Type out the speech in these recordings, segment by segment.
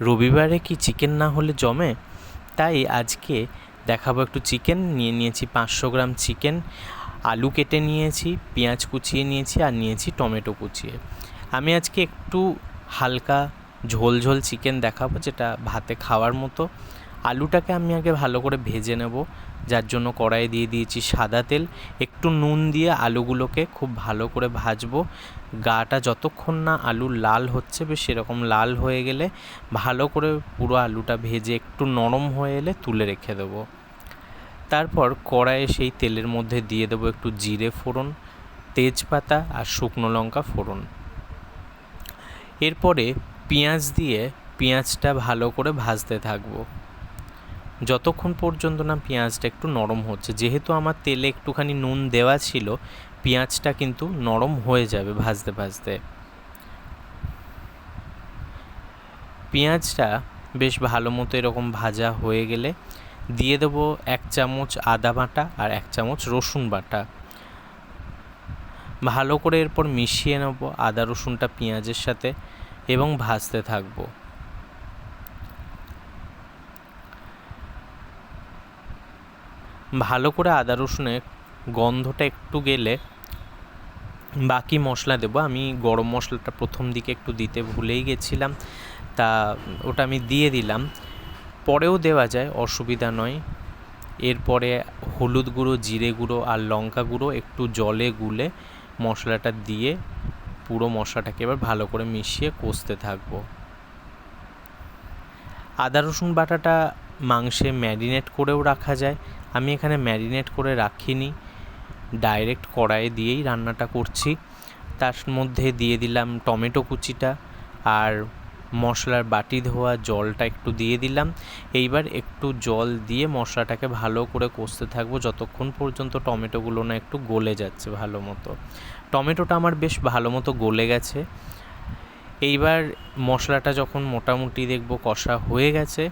রবিবারে কি চিকেন না হলে জমে? তাই আজকে দেখাবো একটু চিকেন, নিয়ে নিয়েছি পাঁচশো গ্রাম চিকেন, আলু কেটে নিয়েছি, পেঁয়াজ কুচিয়ে নিয়েছি আর নিয়েছি টমেটো কুচিয়ে। আমি আজকে একটু হালকা ঝোল ঝোল চিকেন দেখাবো যেটা ভাতে খাওয়ার মতো। আলুটাকে আমি আগে ভালো করে ভেজে নেব, যার জন্য কড়াইয়ে দিয়ে দিয়েছি সাদা তেল। একটু নুন দিয়ে আলুগুলোকে খুব ভালো করে ভাজবো। গাটা যতক্ষণ না আলু লাল হচ্ছে, বেশ সেরকম লাল হয়ে গেলে ভালো করে পুরো আলুটা ভেজে একটু নরম হয়ে এলে তুলে রেখে দেবো। তারপর কড়াইয়ে সেই তেলের মধ্যে দিয়ে দেবো একটু জিরে ফোড়ন, তেজপাতা আর শুকনো লঙ্কা ফোড়ন। এরপরে পেঁয়াজ দিয়ে পেঁয়াজটা ভালো করে ভাজতে থাকব। যতক্ষণ পর্যন্ত না পেঁয়াজটা একটু নরম হচ্ছে, যেহেতু আমার তেলে একটুখানি নুন দেওয়া ছিল, পেঁয়াজটা কিন্তু নরম হয়ে যাবে ভাজতে ভাজতে। পেঁয়াজটা বেশ ভালো মতো এরকম ভাজা হয়ে গেলে দিয়ে দেবো এক চামচ আদা বাটা আর এক চামচ রসুন বাটা। ভালো করে এরপর মিশিয়ে নেব আদা রসুনটা পেঁয়াজের সাথে এবং ভাজতে থাকব। ভালো করে আদা রসুনের গন্ধটা একটু গেলে বাকি মশলা দেবো। আমি গরম মশলাটা প্রথম দিকে একটু দিতে ভুলেই গেছিলাম। তা ওটা আমি দিয়ে দিলাম। পরেও দেওয়া যায়, অসুবিধা নয়। এরপরে হলুদ গুঁড়ো, জিরে গুঁড়ো আর লঙ্কা গুঁড়ো একটু জলে গুলে মশলাটা দিয়ে পুরো মশলাটাকে এবার ভালো করে মিশিয়ে কষতে থাকব। আদা রসুন বাটাটা মাংসে ম্যারিনেট করেও রাখা যায়। আমি এখানে ম্যারিনেট করে রাখিনি। ডাইরেক্ট কড়াইয়ে দিয়েই রান্নাটা করছি। তার মধ্যে দিয়ে দিলাম টমেটো কুচিটা আর মশলার বাটি ধোয়া জলটা একটু দিয়ে দিলাম। এইবার একটু জল দিয়ে মশলাটাকে ভালো করে কষতে থাকব যতক্ষণ পর্যন্ত টমেটোগুলো না একটু গলে যাচ্ছে ভালো মতো। টমেটোটা আমার বেশ ভালো মতো গলে গেছে। এইবার মশলাটা যখন মোটামুটি দেখব কষা হয়ে গেছে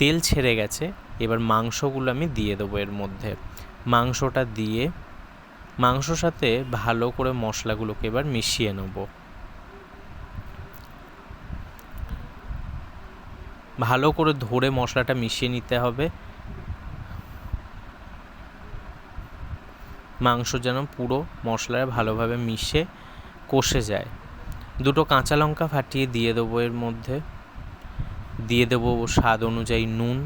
তেল ছেড়ে গেছে, এবার মাংসগুলো আমি দিয়ে দেবো এর মধ্যে। মাংসটা দিয়ে, মাংসর সাথে ভালো করে মশলাগুলোকে এবার মিশিয়ে নেব। ভালো করে ধরে মশলাটা মিশিয়ে নিতে হবে। মাংস যেন পুরো মশলায় ভালোভাবে মিশে, কষে যায়। দুটো কাঁচা লঙ্কা ফাটিয়ে দিয়ে দেবো এর মধ্যে। দিয়ে দেবো স্বাদ অনুযায়ী নুন।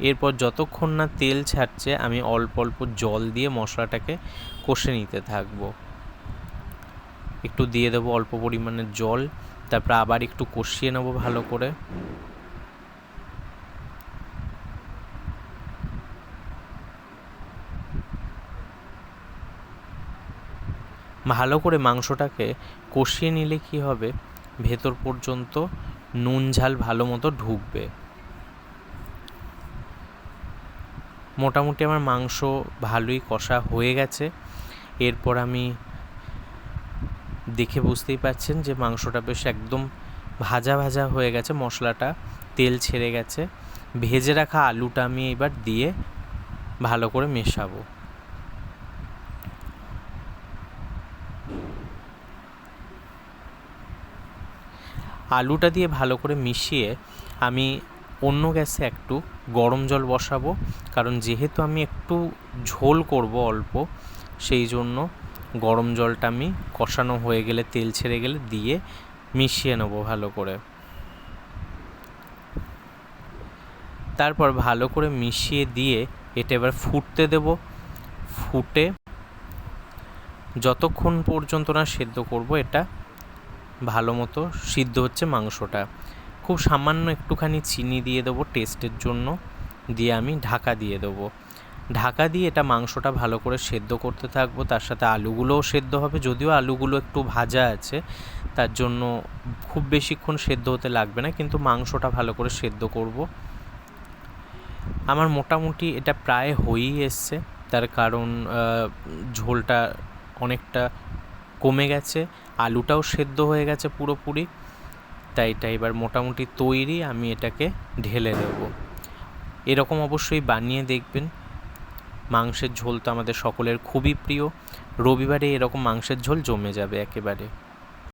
এরপর যতক্ষণ না তেল ছাড়ছে, আমি অল্প অল্প জল দিয়ে মশলাটাকে কষে নিতে থাকব। একটু দিয়ে দেবো অল্প পরিমাণে জল, তারপর আবার একটু কষিয়ে নেব ভালো করে। ভালো করে মাংসটাকে কষিয়ে নিলে কি হবে? ভেতর পর্যন্ত নুন ঝাল ভালো মতো ঢুকবে। মোটামুটি আমার মাংস ভালোই কষা হয়ে গেছে। এরপর আমি দেখে বুঝতেই পাচ্ছেন যে মাংসটা বেশ একদম ভাজা ভাজা হয়ে গেছে, মশলাটা তেল ছেড়ে গেছে। ভেজে রাখা আলুটা আমি এবার দিয়ে ভালো করে মেশাবো। আলুটা দিয়ে ভালো করে মিশিয়ে আমি অন্য গ্যাসে একটু গরম জল বসাবো। কারণ যেহেতু আমি একটু ঝোল করব অল্প, সেই জন্য গরম জলটা আমি কষানো হয়ে গেলে, তেল ছেড়ে গেলে দিয়ে মিশিয়ে নেব ভালো করে। তারপর ভালো করে মিশিয়ে দিয়ে এটা এবার ফুটতে দেব। ফুটে যতক্ষণ পর্যন্ত না সেদ্ধ করব, এটা ভালো মতো সিদ্ধ হচ্ছে মাংসটা। খুব সামান্য একটুখানি চিনি দিয়ে দেবো টেস্টের জন্য। দিয়ে আমি ঢাকা দিয়ে দেবো। ঢাকা দিয়ে এটা মাংসটা ভালো করে সেদ্ধ করতে থাকব। তার সাথে আলুগুলোও সেদ্ধ হবে। যদিও আলুগুলো একটু ভাজা আছে, তার জন্য খুব বেশিক্ষণ সেদ্ধ হতে লাগবে না। কিন্তু মাংসটা ভালো করে সেদ্ধ করব। আমার মোটামুটি এটা প্রায় হয়েই এসছে। তার কারণ ঝোলটা অনেকটা কমে গেছে, আলুটাও সেদ্ধ হয়ে গেছে পুরোপুরি। তাই এটা এবার মোটামুটি তৈরি আমি এটাকে ঢেলে দেব। এরকম অবশ্যই বানিয়ে দেখবেন। মাংসের ঝোল তো আমাদের সকলের খুবই প্রিয়। রবিবারে এরকম মাংসের ঝোল জমে যাবে একেবারে।